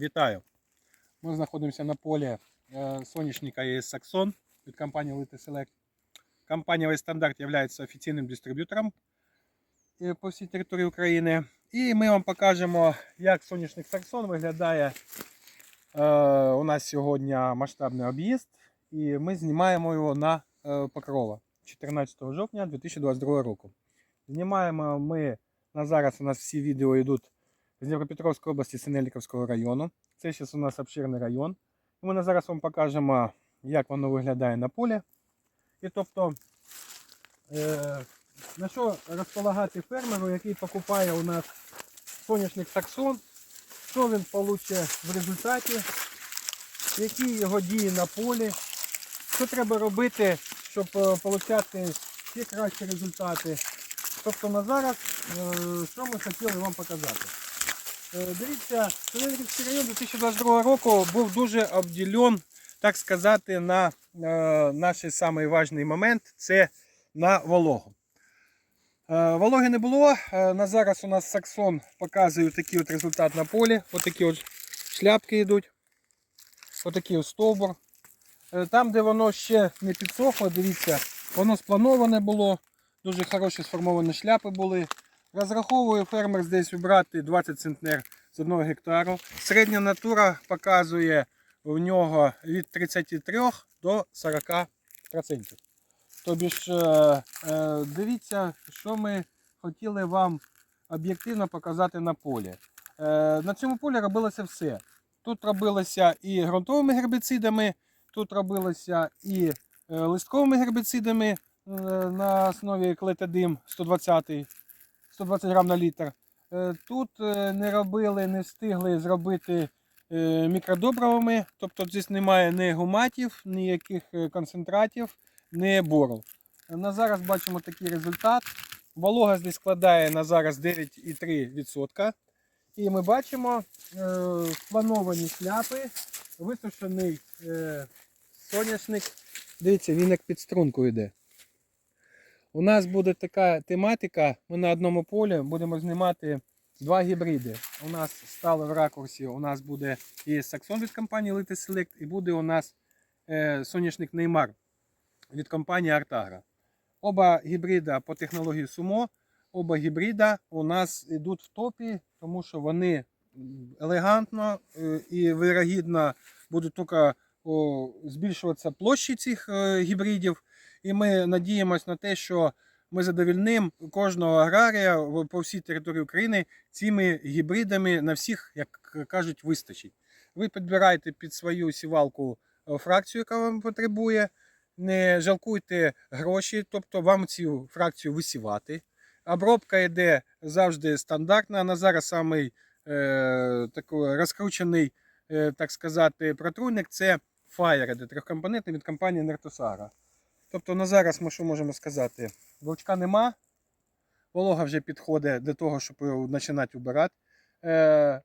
Вітаю! Ми знаходимося на полі е, соняшника ЄС Саксон від компанії Elite Select. Компанія «Весь є офіційним дистриб'ютором е, по всій території України. І ми вам покажемо, як соняшник Саксон виглядає. Е, У нас сьогодні масштабний об'їзд, і ми знімаємо його на Покрова 14 жовтня 2022 року. Знімаємо ми на зараз у нас всі відео йдуть з Дніпропетровської області Синельниковського району. Це зараз у нас обширний район. Ми зараз вам покажемо, як воно виглядає на полі. І тобто, е, на що розполагати фермеру, який покупає у нас соняшник таксон, що він отримає в результаті, які його дії на полі, що треба робити, щоб е, отримати ще кращі результати. Тобто на зараз, е, що ми хотіли вам показати. Е, Дивіться, Синельниківський район 2022 року був дуже обділен, так сказати, на е, наш важний момент це на вологу. Е, Вологи не було. Е, На зараз у нас Саксон показує такий от результат на полі. Отакі от шляпки йдуть. Отакий от стовбур. Е, Там, де воно ще не підсохло, дивіться, воно сплановане було. Дуже хороші сформовані шляпи були. Розраховує фермер десь убрати 20 центнер з 1 гектару. Середня натура показує в нього від 33 до 40%. Тобі ж, е, е, дивіться, що ми хотіли вам об'єктивно показати на полі. Е, На цьому полі робилося все. Тут робилося і ґрунтовими гербіцидами, тут робилося і листковими гербіцидами на основі клетодим 120 120 грам на літр. Е, Тут е, не робили, не встигли зробити е, мікродобривами, тобто тут немає ні гуматів, ніяких концентратів, ні бору. На зараз бачимо такий результат. Волога здесь складає на зараз 9,3%. І ми бачимо плановані шляпи, висушений соняшник. Дивіться, він як під струнку йде. У нас буде така тематика. Ми на одному полі будемо знімати два гібриди. У нас стали в ракурсі. У нас буде і Саксон від компанії Elite Select, і буде у нас е, соняшник Неймар від компанії Артагра. Оба гібрида по технології Сумо, оба гібрида у нас йдуть в топі, тому що вони елегантно е, і вирогідно будуть тільки збільшуватися площі цих е, гібридів. І ми надіємося на те, що ми задовільнимо кожного аграрія по всій території України цими гібридами на всіх, як кажуть, вистачить. Ви підбираєте під свою сівалку е, фракцію, яка вам потребує. Не жалкуйте гроші, тобто вам цю фракцію висівати. Обробка йде завжди стандартна. На зараз самий е, такий розкручений, е, так сказати, протруйник це Fire, трьохкомпонентний від компанії Нертосара. Тобто на зараз ми що можемо сказати? Вовчка нема, волога вже підходить до того, щоб починати убирати. Е, е,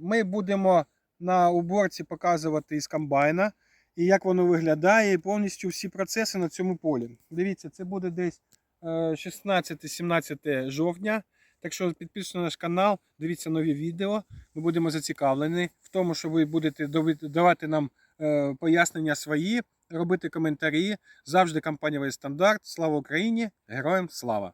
Ми будемо на уборці показувати із комбайна, і як воно виглядає, і повністю всі процеси на цьому полі. Дивіться, це буде десь е, 16-17 жовтня. Так що підписуйтесь на наш канал, дивіться нові відео. Ми будемо зацікавлені в тому, що ви будете давати нам е, пояснення свої, робити коментарі. Завжди компанія «Весь стандарт. Слава Україні! Героям слава!